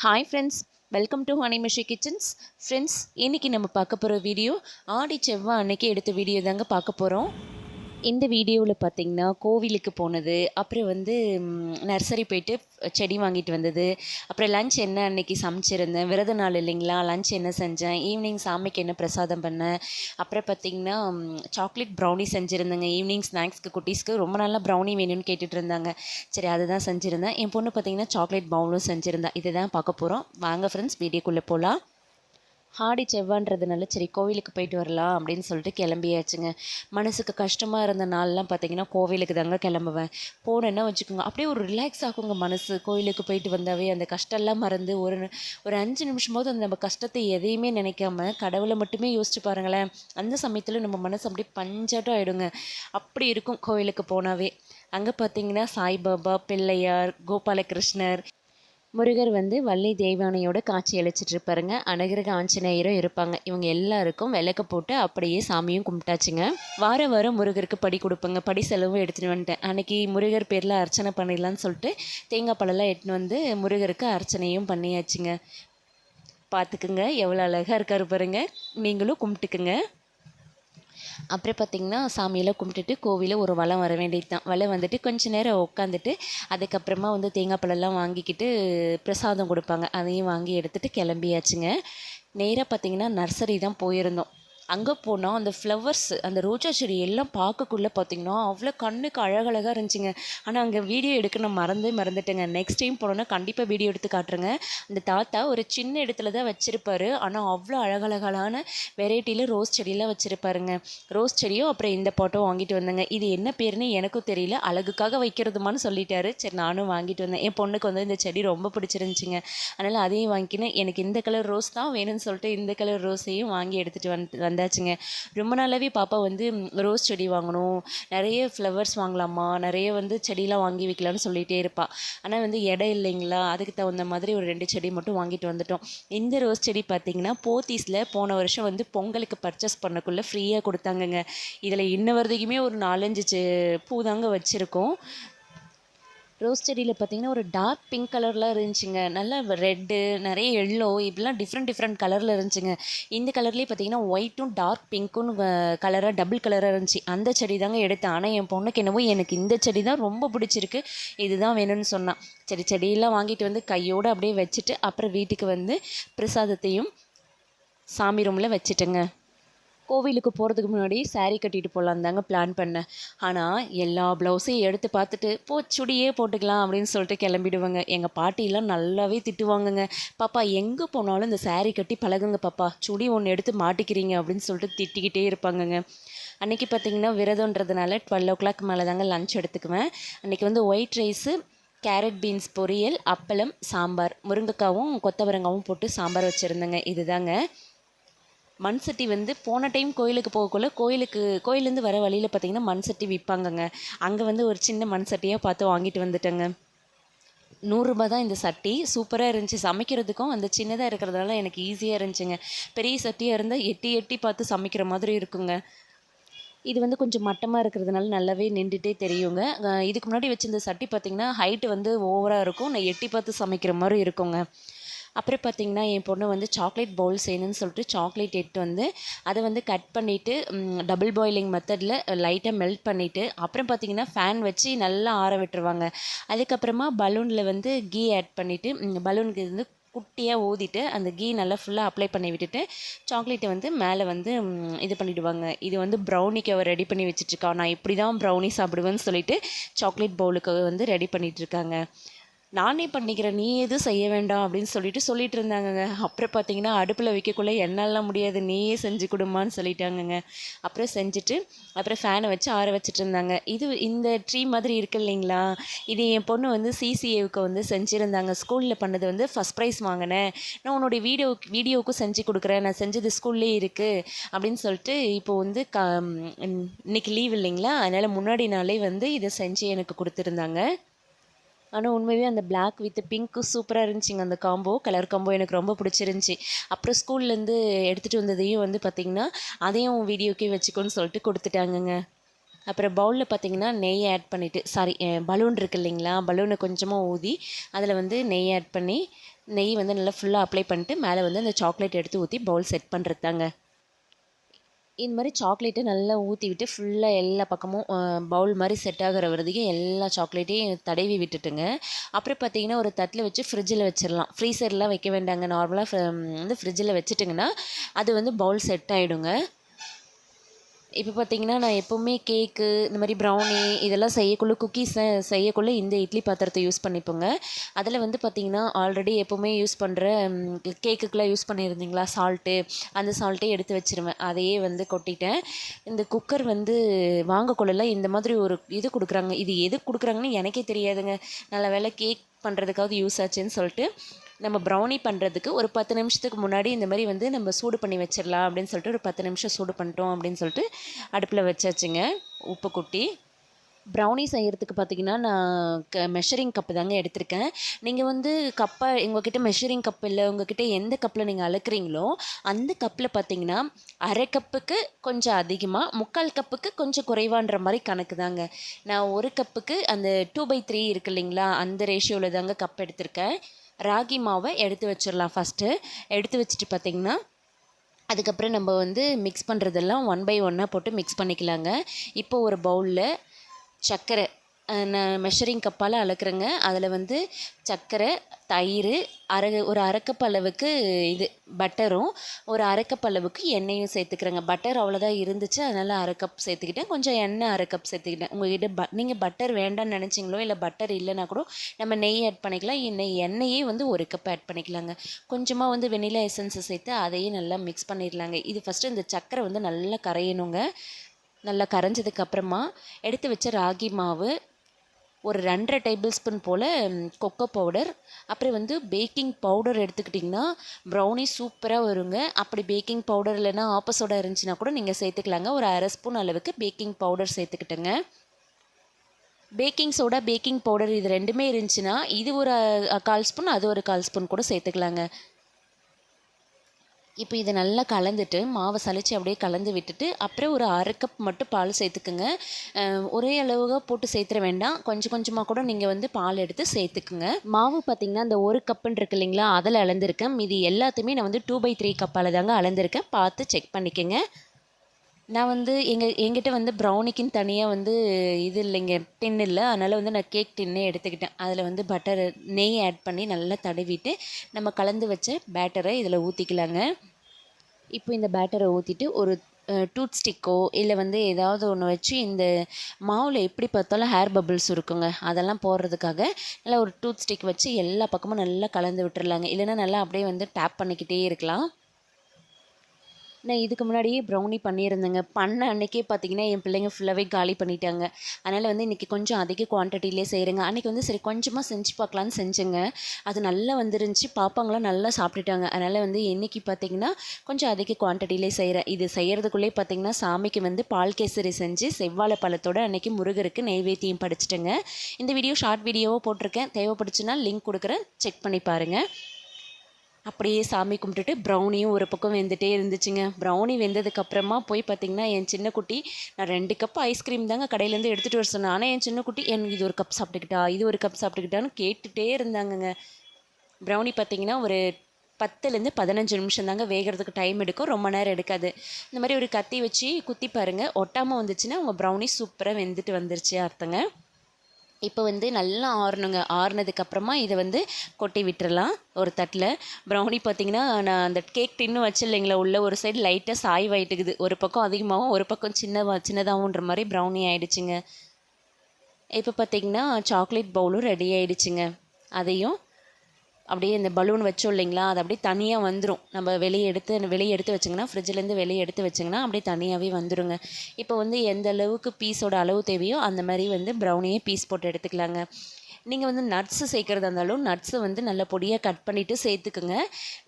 Hi friends welcome to ஹனிமிஷி kitchens friends இன்றைக்கி நம்ம பார்க்க போகிற வீடியோ ஆடி செவ்வாய் அன்னைக்கு எடுத்த வீடியோ தாங்க பார்க்க போகிறோம் இந்த வீடியோவில் பார்த்தீங்கன்னா கோவிலுக்கு போனது அப்புறம் வந்து நர்சரி போயிட்டு செடி வாங்கிட்டு வந்தது அப்புறம் லஞ்ச் என்ன அன்னைக்கு சமைச்சிருந்தேன் விரத நாள் இல்லைங்களா லஞ்ச் என்ன செஞ்சேன் ஈவினிங் சாமிக்கு என்ன பிரசாதம் பண்ணேன் அப்புறம் பார்த்தீங்கன்னா சாக்லேட் ப்ரௌனி செஞ்சுருந்தேங்க ஈவினிங் ஸ்நாக்ஸ்க்கு குட்டீஸ்க்கு ரொம்ப நல்லா ப்ரௌனி வேணும்னு கேட்டுட்டு இருந்தாங்க. சரி அதை தான் செஞ்சுருந்தேன். என் பொண்ணு பார்த்தீங்கன்னா சாக்லேட் பவுலும் செஞ்சுருந்தேன் இதை தான் பார்க்க போகிறோம் வாங்க ஃப்ரெண்ட்ஸ் வீடியோக்குள்ளே போகலாம் ஆடி செவ்வான்றதுனால சரி கோவிலுக்கு போயிட்டு வரலாம் அப்படின்னு சொல்லிட்டு கிளம்பியாச்சுங்க. மனசுக்கு கஷ்டமாக இருந்த நாள்லாம் பார்த்தீங்கன்னா கோவிலுக்கு தாங்க கிளம்புவேன். போனேன்னா வச்சுக்கோங்க அப்படியே ஒரு ரிலாக்ஸ் ஆகுங்க மனசு. கோவிலுக்கு போயிட்டு வந்தாவே அந்த கஷ்டம்லாம் மறந்து ஒரு ஒரு அஞ்சு நிமிஷமாவது அந்த நம்ம கஷ்டத்தை எதையுமே நினைக்காம கடவுளை மட்டுமே யோசிச்சு பாருங்களேன். அந்த சமயத்தில் நம்ம மனசு அப்படியே பஞ்சாட்டம் ஆகிடுங்க அப்படி இருக்கும் கோவிலுக்கு போனாவே. அங்கே பார்த்தீங்கன்னா சாய்பாபா பிள்ளையார் கோபாலகிருஷ்ணர் முருகர் வந்து வள்ளி தெய்வானையோட காட்சி அழிச்சிட்டு இருப்பாருங்க அனுகிரக ஆஞ்சநேயரும் இருப்பாங்க. இவங்க எல்லாருக்கும் விளக்கு போட்டு அப்படியே சாமியும் கும்பிட்டாச்சுங்க. வார வாரம் முருகருக்கு படி கொடுப்பேங்க. படி செலவும் எடுத்துகிட்டு வந்துட்டேன். அன்னைக்கு முருகர் பேரில் அர்ச்சனை பண்ணிடலான்னு சொல்லிட்டு தேங்காய் பழம்லாம் எடுத்துன்னு வந்து முருகருக்கு அர்ச்சனையும் பண்ணியாச்சுங்க. பார்த்துக்குங்க. எவ்வளோ அழகாக இருக்காரு பாருங்க. நீங்களும் கும்பிட்டுக்குங்க. அப்புறம் பார்த்திங்கன்னா சாமியெல்லாம் கும்பிட்டுட்டு கோவிலில் ஒரு வளம் வர வேண்டியது தான் வளம் வந்துட்டு கொஞ்ச நேரம் உட்காந்துட்டு அதுக்கப்புறமா வந்து தேங்காய் பழம்லாம் வாங்கிக்கிட்டு பிரசாதம் கொடுப்பாங்க. அதையும் வாங்கி எடுத்துகிட்டு கிளம்பியாச்சுங்க. நேராக பார்த்திங்கன்னா நர்சரி தான் போயிருந்தோம். அங்கே போனால் அந்த ஃப்ளவர்ஸ் அந்த ரோஜா செடி எல்லாம் பார்க்கக்குள்ளே பார்த்தீங்கன்னா அவ்வளோ கண்ணுக்கு அழகழகாக இருந்துச்சுங்க. ஆனால் அங்கே வீடியோ எடுக்க நான் மறந்தே மறந்துட்டேங்க. நெக்ஸ்ட் டைம் போனோன்னா கண்டிப்பாக வீடியோ எடுத்து காட்டுறேங்க. அந்த தாத்தா ஒரு சின்ன இடத்துல தான் வச்சுருப்பாரு. ஆனால் அவ்வளோ அழகழகான வெரைட்டியில் ரோஸ் செடியெல்லாம் வச்சுருப்பாருங்க. ரோஸ் செடியும் அப்புறம் இந்த போட்டோ வாங்கிட்டு வந்தேங்க. இது என்ன பேருன்னு எனக்கும் தெரியல. அழகுக்காக வைக்கிறதுமான்னு சொல்லிட்டாரு. சரி நானும் வாங்கிட்டு வந்தேன். என் பொண்ணுக்கு வந்து இந்த செடி ரொம்ப பிடிச்சிருந்துச்சிங்க. அதனால் அதையும் வாங்கிக்கினேன். எனக்கு இந்த கலர் ரோஸ் தான் வேணும்னு சொல்லிட்டு இந்த கலர் ரோஸையும் வாங்கி எடுத்துகிட்டு வந்து வந்தேன். வந்தாச்சுங்க. ரொம்ப நாளாகவே பாப்பா வந்து ரோஸ் செடி வாங்கணும். நிறைய ஃப்ளவர்ஸ் வாங்கலாமா? நிறைய வந்து செடியெலாம் வாங்கி வைக்கலாம்னு சொல்லிகிட்டே இருப்பாள் ஆனால் வந்து இடம் இல்லைங்களா? அதுக்கு தகுந்த மாதிரி ஒரு ரெண்டு செடி மட்டும் வாங்கிட்டு வந்துட்டோம். இந்த ரோஸ் செடி பார்த்திங்கன்னா போத்தீஸில் போன வருஷம் வந்து பொங்கலுக்கு பர்ச்சேஸ் பண்ணக்குள்ளே ஃப்ரீயாக கொடுத்தாங்கங்க. இதில் இன்ன வரைக்குமே ஒரு நாலஞ்சு பூ தாங்க வச்சுருக்கோம். ரோஸ் செடியில் பார்த்தீங்கன்னா ஒரு டார்க் பிங்க் கலர்லாம் இருந்துச்சுங்க. நல்லா ரெட்டு நிறைய எல்லோ இப்படிலாம் டிஃப்ரெண்ட் டிஃப்ரெண்ட் கலரில் இருந்துச்சுங்க. இந்த கலர்லேயே பார்த்தீங்கன்னா ஒயிட்டும் டார்க் பிங்க்கும் கலராக டபுள் கலராக இருந்துச்சு. அந்த செடி தாங்க எடுத்தேன். ஆனால் என் பொண்ணுக்கு என்னவோ எனக்கு இந்த செடி தான் ரொம்ப பிடிச்சிருக்கு. இதுதான் வேணும்னு சொன்னான் சரி செடியெல்லாம் வாங்கிட்டு வந்து கையோடு அப்படியே வச்சுட்டு அப்புறம் வீட்டுக்கு வந்து பிரசாதத்தையும் சாமி ரூமில் வச்சுட்டேங்க. கோவிலுக்கு போகிறதுக்கு முன்னாடி சாரீ கட்டிட்டு போகலான் தாங்க பிளான் பண்ணேன். ஆனால் எல்லா ப்ளவுஸையும் எடுத்து பார்த்துட்டு போ சுடியே போட்டுக்கலாம் அப்படின்னு சொல்லிட்டு கிளம்பிடுவாங்க. எங்கள் பாட்டிலாம் நல்லாவே திட்டுவாங்கங்க. பாப்பா எங்கே போனாலும் இந்த சாரீ கட்டி பழகுங்க பாப்பா. சுடி ஒன்று எடுத்து மாட்டிக்கிறீங்க அப்படின்னு சொல்லிட்டு திட்டிக்கிட்டே இருப்பாங்கங்க. அன்றைக்கி பார்த்திங்கன்னா விரதன்றதுனால டுவெல் ஓ கிளாக் மேலே தாங்க லஞ்ச் எடுத்துக்குவேன். அன்றைக்கி வந்து ஒயிட் ரைஸு கேரட் பீன்ஸ் பொரியல் அப்பளம் சாம்பார் முருங்கைக்காவும் கொத்தவரங்காவும் போட்டு சாம்பார் வச்சுருந்தேங்க. இதுதாங்க. மண் சட்டி வந்து போன டைம் கோயிலுக்கு போகக்குள்ள கோயிலுக்கு கோயிலேருந்து வர வழியில் பார்த்தீங்கன்னா மண் சட்டி விற்பாங்கங்க அங்கே வந்து ஒரு சின்ன மண் சட்டியாக பார்த்து வாங்கிட்டு வந்துட்டேங்க. நூறுரூபா தான் இந்த சட்டி. சூப்பராக இருந்துச்சு. சமைக்கிறதுக்கும் அந்த சின்னதாக இருக்கிறதுனால எனக்கு ஈஸியாக இருந்துச்சுங்க. பெரிய சட்டியாக இருந்தால் எட்டி எட்டி பார்த்து சமைக்கிற மாதிரி இருக்குங்க. இது வந்து கொஞ்சம் மட்டமாக இருக்கிறதுனால நல்லாவே நின்றுட்டே தெரியுங்க. இதுக்கு முன்னாடி வச்சிருந்த சட்டி பார்த்திங்கன்னா ஹைட்டு வந்து ஓவராக இருக்கும். நான் எட்டி பார்த்து சமைக்கிற மாதிரி இருக்குங்க. அப்புறம் பார்த்திங்கன்னா என் பொண்ணு வந்து சாக்லேட் பவுல் செய்யணும்னு சொல்லிட்டு சாக்லேட் எடுத்து வந்து அதை வந்து கட் பண்ணிவிட்டு டபுள் பாயிலிங் மெத்தடில் லைட்டாக மெல்ட் பண்ணிவிட்டு அப்புறம் பார்த்திங்கன்னா ஃபேன் வச்சு நல்லா ஆற விட்டுருவாங்க. அதுக்கப்புறமா பலூனில் வந்து கீ ஆட் பண்ணிவிட்டு பலூனுக்கு வந்து குட்டியாக ஊதிட்டு அந்த கீ நல்லா ஃபுல்லாக அப்ளை பண்ணி விட்டுட்டு சாக்லேட்டை வந்து மேலே வந்து இது பண்ணிவிடுவாங்க இது வந்து ப்ரௌனிக்கு அவர் ரெடி பண்ணி வச்சுட்ருக்கா. நான் இப்படி தான் ப்ரௌனி சாப்பிடுவேன்னு சொல்லிட்டு சாக்லேட் பவுலுக்கு வந்து ரெடி பண்ணிகிட்ருக்காங்க நானே பண்ணிக்கிறேன் நீ எதுவும் செய்ய வேண்டாம் அப்படின்னு சொல்லிட்டு சொல்லிட்டு இருந்தாங்கங்க அப்புறம் பார்த்தீங்கன்னா அடுப்பில் வைக்கக்குள்ளே என்னாலாம் முடியாது நீயே செஞ்சு கொடுமான்னு சொல்லிட்டாங்கங்க. அப்புறம் செஞ்சுட்டு அப்புறம் ஃபேனை வச்சு ஆற வச்சுட்டு இருந்தாங்க இது இந்த ட்ரீ மாதிரி இருக்கு இல்லைங்களா? இது என் பொண்ணு வந்து சிசிஏவுக்கு வந்து செஞ்சுருந்தாங்க. ஸ்கூலில் பண்ணது வந்து ஃபஸ்ட் ப்ரைஸ் வாங்கினேன். நான் உன்னுடைய வீடியோ வீடியோவுக்கும் செஞ்சு கொடுக்குறேன். நான் செஞ்சது ஸ்கூல்லே இருக்குது அப்படின்னு சொல்லிட்டு இப்போது வந்து க இன்னைக்கு லீவ் இல்லைங்களா? அதனால் முன்னாடி நாளே வந்து இதை செஞ்சு எனக்கு கொடுத்துருந்தாங்க. ஆனால் உண்மையாகவே அந்த பிளாக் வித் பிங்க்கு சூப்பராக இருந்துச்சுங்க. அந்த காம்போ கலர் காம்போ எனக்கு ரொம்ப பிடிச்சிருந்துச்சி. அப்புறம் ஸ்கூல்லேருந்து எடுத்துகிட்டு வந்ததையும் வந்து பார்த்திங்கன்னா அதையும் வீடியோக்கே வச்சுக்கோன்னு சொல்லிட்டு கொடுத்துட்டாங்கங்க. அப்புறம் பவுலில் பார்த்தீங்கன்னா நெய் ஆட் பண்ணிவிட்டு சாரி பலூன் இருக்கு இல்லைங்களா? பலூனை கொஞ்சமாக ஊதி அதில் வந்து நெய் ஆட் பண்ணி நெய் வந்து நல்லா ஃபுல்லாக அப்ளை பண்ணிட்டு மேலே வந்து அந்த சாக்லேட் எடுத்து ஊற்றி பவுல் செட் பண்ணுறது தாங்க இந்த மாதிரி சாக்லேட்டை நல்லா ஊற்றி விட்டு ஃபுல்லாக எல்லா பக்கமும் பவுல் மாதிரி செட் ஆகிற வரைக்கும் எல்லா சாக்லேட்டையும் தடவி விட்டுட்டுங்க. அப்புறம் பார்த்தீங்கன்னா ஒரு தட்டில் வச்சு ஃப்ரிட்ஜில் வச்சிடலாம் ஃப்ரீசர்லாம் வைக்க வேண்டாங்க. நார்மலாக வந்து ஃப்ரிட்ஜில் வச்சுட்டிங்கன்னா அது வந்து பவுல் செட் ஆகிடுங்க இப்போ பார்த்தீங்கன்னா நான் எப்போவுமே கேக்கு இந்த மாதிரி ப்ரௌனி இதெல்லாம் செய்யக்குள்ள குக்கீஸ் செய்யக்குள்ள இந்த இட்லி பாத்திரத்தை யூஸ் பண்ணிப்போங்க. அதில் வந்து பார்த்தீங்கன்னா ஆல்ரெடி எப்போவுமே யூஸ் பண்ணுற கேக்குக்கெலாம் யூஸ் பண்ணியிருந்தீங்களா சால்ட்டு அந்த சால்ட்டே எடுத்து வச்சிருவேன். அதையே வந்து கொட்டிட்டேன். இந்த குக்கர் வந்து வாங்கக்குள்ளெல்லாம் இந்த மாதிரி ஒரு இது கொடுக்குறாங்க. இது எது கொடுக்குறாங்கன்னு எனக்கே தெரியாதுங்க. நல்ல வேளை கேக் பண்ணுறதுக்காவது யூஸ் ஆச்சுன்னு சொல்லிட்டு நம்ம ப்ரௌனி பண்ணுறதுக்கு ஒரு பத்து நிமிஷத்துக்கு முன்னாடி இந்த மாதிரி வந்து நம்ம சூடு பண்ணி வச்சிடலாம் அப்படின்னு சொல்லிட்டு ஒரு பத்து நிமிஷம் சூடு பண்ணிட்டோம் அப்படின்னு சொல்லிட்டு அடுப்பில் வச்சாச்சுங்க. உப்பு குட்டி. ப்ரௌனி செய்கிறதுக்கு பார்த்தீங்கன்னா நான் க மெஷரிங் கப்பு தாங்க எடுத்திருக்கேன். நீங்கள் வந்து கப்பை உங்ககிட்ட மெஷரிங் கப் இல்லை உங்ககிட்ட எந்த கப்பில் நீங்கள் அளக்குறீங்களோ அந்த கப்பில் பார்த்தீங்கன்னா அரை கப்புக்கு கொஞ்சம் அதிகமாக முக்கால் கப்புக்கு கொஞ்சம் குறைவான்ற மாதிரி கணக்கு தாங்க. நான் ஒரு கப்புக்கு அந்த டூ பை த்ரீ இருக்கு இல்லைங்களா அந்த ரேஷியோவில் தாங்க கப் எடுத்திருக்கேன். ராகி மாவை எடுத்து வச்சிடலாம் ஃபஸ்ட்டு எடுத்து வச்சுட்டு பார்த்திங்கன்னா அதுக்கப்புறம் நம்ம வந்து மிக்ஸ் பண்ணுறதெல்லாம் ஒன் பை ஒன்னாக போட்டு மிக்ஸ் பண்ணிக்கலாங்க. இப்போ ஒரு பவுலில் சர்க்கரை நான் மெஷரிங் கப்பால் அளக்குறேங்க. அதில் வந்து சர்க்கரை தயிர் அரை ஒரு அரைக்கப் அளவுக்கு இது பட்டரும் ஒரு அரைக்கப் அளவுக்கு எண்ணெயும் சேர்த்துக்கிறேங்க. பட்டர் அவ்வளோதான் இருந்துச்சு. அதனால் அரை கப் சேர்த்துக்கிட்டேன். கொஞ்சம் எண்ணெய் அரை கப் சேர்த்துக்கிட்டேன். உங்கள்கிட்ட ப நீங்கள் பட்டர் வேண்டாம்னு நினச்சிங்களோ இல்லை பட்டர் இல்லைனா கூட நம்ம நெய் ஆட் பண்ணிக்கலாம். எண்ணெய் எண்ணெயே வந்து ஒரு கப் ஆட் பண்ணிக்கலாங்க. கொஞ்சமாக வந்து வெனிலா எசன்ஸை சேர்த்து அதையும் நல்லா மிக்ஸ் பண்ணிடலாங்க. இது ஃபஸ்ட்டு இந்த சர்க்கரை வந்து நல்லா கரையணுங்க. நல்லா கரைஞ்சதுக்கப்புறமா எடுத்து வச்ச ராகி மாவு ஒரு ரெண்டரை டேபிள் ஸ்பூன் போல் கொக்கோ பவுடர். அப்புறம் வந்து பேக்கிங் பவுடர் எடுத்துக்கிட்டிங்கன்னா ப்ரௌனி சூப்பராக வருங்க. அப்படி பேக்கிங் பவுடர் இல்லைன்னா ஆப்போசோடா இருந்துச்சுன்னா கூட நீங்கள் சேர்த்துக்கலாங்க. ஒரு அரை ஸ்பூன் அளவுக்கு பேக்கிங் பவுடர் சேர்த்துக்கிட்டேங்க. பேக்கிங் சோடா பேக்கிங் பவுடர் இது ரெண்டுமே இருந்துச்சுன்னா இது ஒரு கால் ஸ்பூன் அது ஒரு கால் ஸ்பூன் கூட சேர்த்துக்கலாங்க. இப்போ இதை நல்லா கலந்துட்டு மாவை சளிச்சு அப்படியே கலந்து விட்டுட்டு அப்புறம் ஒரு அரை கப் மட்டும் பால் சேர்த்துக்குங்க. ஒரே அளவுக போட்டு சேர்த்துற வேண்டாம். கொஞ்சம் கொஞ்சமாக கூட நீங்கள் வந்து பால் எடுத்து சேர்த்துக்குங்க. மாவு பார்த்திங்கன்னா அந்த ஒரு கப்புன்னு இருக்கு இல்லைங்களா அதில் அளந்திருக்கேன். மீதி எல்லாத்தையுமே நான் வந்து டூ பை த்ரீ கப்பால் தாங்க அளந்திருக்கேன். பார்த்து செக் பண்ணிக்கோங்க. நான் வந்து எங்கள் எங்கிட்ட வந்து ப்ரௌனிக்குன்னு தனியாக வந்து இது இல்லைங்க டின் இல்லை. அதனால் வந்து நான் கேக் டின்னே எடுத்துக்கிட்டேன். அதில் வந்து பட்டர் நெய் ஆட் பண்ணி நல்லா தடவிட்டு நம்ம கலந்து வச்ச பேட்டரை இதில் ஊற்றிக்கலாங்க இப்போ இந்த பேட்டரை ஊற்றிட்டு ஒரு டூத் ஸ்டிக்கோ இல்லை வந்து ஏதாவது ஒன்று வச்சு இந்த மாவில் எப்படி பார்த்தாலும் ஹேர் பபிள்ஸ் இருக்குங்க. அதெல்லாம் போடுறதுக்காக நல்லா ஒரு டூத் ஸ்டிக் வச்சு எல்லா பக்கமும் நல்லா கலந்து விட்டுறலாங்க. இல்லைன்னா நல்லா அப்படியே வந்து டேப் பண்ணிக்கிட்டே இருக்கலாம். நான் இதுக்கு முன்னாடியே ப்ரௌனி பண்ணியிருந்தேங்க. பண்ண அன்றைக்கே பார்த்தீங்கன்னா என் பிள்ளைங்க ஃபுல்லாகவே காலி பண்ணிட்டாங்க. அதனால் வந்து இன்றைக்கி கொஞ்சம் அதிக குவான்டிட்டிலே செய்கிறேங்க அன்றைக்கி வந்து சரி கொஞ்சமாக செஞ்சு பார்க்கலான்னு செஞ்சேங்க. அது நல்லா வந்துருந்துச்சு. பாப்பாங்களாம் நல்லா சாப்பிட்டுட்டாங்க. அதனால் வந்து இன்றைக்கி பார்த்தீங்கன்னா கொஞ்சம் அதிக குவான்டிட்டிலே செய்கிறேன் இது செய்கிறதுக்குள்ளே பார்த்தீங்கன்னா சாமிக்கு வந்து பால் கேசரி செஞ்சு செவ்வாழை பழத்தோடு அன்றைக்கி முருகருக்கு நெய்வேத்தியம் படிச்சுட்டேங்க. இந்த வீடியோ ஷார்ட் வீடியோவோ போட்டிருக்கேன். தேவைப்படுச்சுன்னா லிங்க் கொடுக்குறேன். செக் பண்ணி பாருங்கள் அப்படியே சாமி கும்பிட்டுட்டு ப்ரௌனியும் ஒரு பக்கம் வெந்துட்டே இருந்துச்சுங்க. ப்ரௌனி வெந்ததுக்கப்புறமா போய் பார்த்திங்கன்னா என் சின்ன குட்டி நான் ரெண்டு கப் ஐஸ்கிரீம் தாங்க கடையிலேருந்து எடுத்துகிட்டு வர சொன்னேன். ஆனால் என் சின்ன குட்டி என் இது ஒரு கப் சாப்பிட்டுக்கிட்டா இது ஒரு கப் சாப்பிட்டுக்கிட்டான்னு கேட்டுகிட்டே இருந்தாங்கங்க. ப்ரௌனி பார்த்திங்கன்னா ஒரு பத்துலேருந்து பதினஞ்சு நிமிஷம் தாங்க வேகிறதுக்கு டைம் எடுக்கும். ரொம்ப நேரம் எடுக்காது. இந்த மாதிரி ஒரு கத்தி வச்சு குத்தி பாருங்கள் ஒட்டாமல் வந்துச்சுன்னா உங்கள் ப்ரௌனி சூப்பராக வெந்துட்டு வந்துருச்சு அர்த்தங்க. இப்போ வந்து நல்லா ஆறணுங்க. ஆறுனதுக்கப்புறமா இதை வந்து கொட்டி விட்டுறலாம் ஒரு தட்டில். ப்ரௌனி பார்த்திங்கன்னா நான் அந்த கேக் டின்னு வச்சில்லைங்களா உள்ள ஒரு சைடு லைட்டாக சாய்வாயிட்டுக்குது ஒரு பக்கம் அதிகமாகவும் ஒரு பக்கம் சின்ன சின்னதாகவுன்ற மாதிரி ப்ரௌனி ஆகிடுச்சிங்க இப்போ பார்த்திங்கன்னா சாக்லேட் பவுலும் ரெடி ஆகிடுச்சிங்க அதையும் அப்படியே இந்த பலூன் வச்சோம் இல்லைங்களா? அது அப்படியே தனியாக வந்துடும் நம்ம வெளியே எடுத்து வெளியே எடுத்து வச்சிங்கன்னா ஃப்ரிட்ஜ்லேருந்து வெளியே எடுத்து வச்சிங்கன்னா அப்படியே தனியாகவே வந்துடுங்க இப்போ வந்து எந்த அளவுக்கு பீஸோட அளவு தேவையோ அந்த மாதிரி வந்து ப்ரௌனியே பீஸ் போட்டு எடுத்துக்கலாங்க. நீங்கள் வந்து நட்ஸு சேர்க்குறதா இருந்தாலும் நட்ஸை வந்து நல்ல பொடியாக கட் பண்ணிவிட்டு சேர்த்துக்குங்க.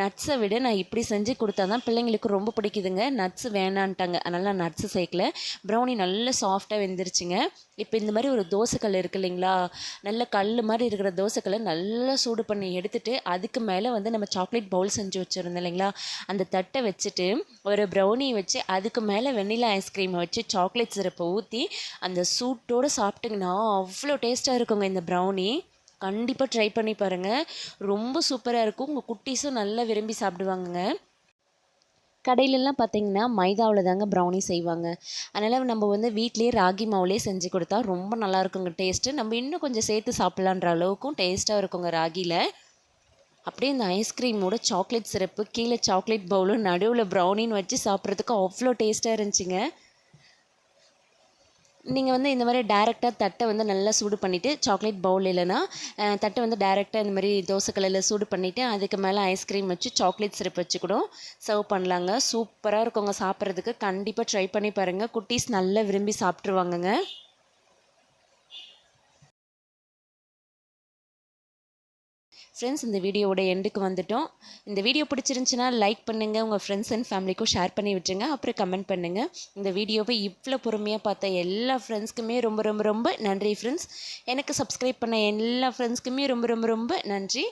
நட்ஸை விட நான் இப்படி செஞ்சு கொடுத்தா தான் பிள்ளைங்களுக்கு ரொம்ப பிடிக்குதுங்க. நட்ஸு வேணான்ட்டாங்க. அதனால் நான் நட்ஸு சேர்க்கல. ப்ரௌனி நல்ல சாஃப்டாக வெந்துருச்சுங்க. இப்போ இந்த மாதிரி ஒரு தோசைக்கல் இருக்குது இல்லைங்களா? நல்ல கல் மாதிரி இருக்கிற தோசைக்கல்லை நல்லா சூடு பண்ணி எடுத்துகிட்டு அதுக்கு மேலே வந்து நம்ம சாக்லேட் பவுல் செஞ்சு வச்சுருந்தோம் இல்லைங்களா? அந்த தட்டை வச்சுட்டு ஒரு ப்ரௌனி வச்சு அதுக்கு மேலே வெண்ணிலா ஐஸ்கிரீமை வச்சு சாக்லேட் சிறப்பை ஊற்றி அந்த சூட்டோடு சாப்பிட்டிங்கன்னா அவ்வளோ டேஸ்ட்டாக இருக்குங்க இந்த ப்ரௌனி கண்டிப்பாக ட்ரை பண்ணி பாருங்கள் ரொம்ப சூப்பராக இருக்கும். உங்கள் குட்டீஸும் நல்லா விரும்பி சாப்பிடுவாங்கங்க. கடையிலலாம் பார்த்தீங்கன்னா மைதாவில் தாங்க ப்ரௌனி செய்வாங்க. அதனால் நம்ம வந்து வீட்டிலேயே ராகி மாவுலேயே செஞ்சு கொடுத்தா ரொம்ப நல்லா இருக்குங்க டேஸ்ட்டு நம்ம இன்னும் கொஞ்சம் சேர்த்து சாப்பிட்லான்ற அளவுக்கும் டேஸ்ட்டாக இருக்குங்க ராகியில் அப்படியே இந்த ஐஸ்கிரீமோட சாக்லேட் சிரப்பு கீழே சாக்லேட் பவுலும் நடுவில் ப்ரௌனின்னு வச்சு சாப்பிட்றதுக்கு அவ்வளோ டேஸ்ட்டாக இருந்துச்சுங்க. நீங்கள் வந்து இந்த மாதிரி டேரெக்டாக தட்டை வந்து நல்லா சூடு பண்ணிவிட்டு சாக்லேட் பவுல் இல்லைன்னா தட்டை வந்து டேரெக்டாக இந்த மாதிரி தோசைக்கல்லில் சூடு பண்ணிவிட்டு அதுக்கு மேலே ஐஸ்கிரீம் வச்சு சாக்லேட் சிரப் வச்சு கூட சர்வ் பண்ணலாங்க. சூப்பராக இருக்கவங்க சாப்பிட்றதுக்கு. கண்டிப்பாக ட்ரை பண்ணி பாருங்கள் குட்டீஸ் நல்லா விரும்பி சாப்பிட்ருவாங்கங்க ஃப்ரெண்ட்ஸ் இந்த வீடியோவோட எண்டுக்கு வந்துட்டோம். இந்த வீடியோ பிடிச்சிருந்துச்சுன்னா லைக் பண்ணுங்கள் உங்கள் ஃப்ரெண்ட்ஸ் அண்ட் ஃபேமிலிக்கும் ஷேர் பண்ணி விட்டுருங்க அப்புறம் கமெண்ட் பண்ணுங்கள் இந்த வீடியோவை இவ்வளோ பொறுமையாக பார்த்த எல்லா ஃப்ரெண்ட்ஸ்க்குமே ரொம்ப ரொம்ப ரொம்ப நன்றி ஃப்ரெண்ட்ஸ் எனக்கு சப்ஸ்கிரைப் பண்ண எல்லா ஃப்ரெண்ட்ஸ்க்குமே ரொம்ப ரொம்ப ரொம்ப நன்றி.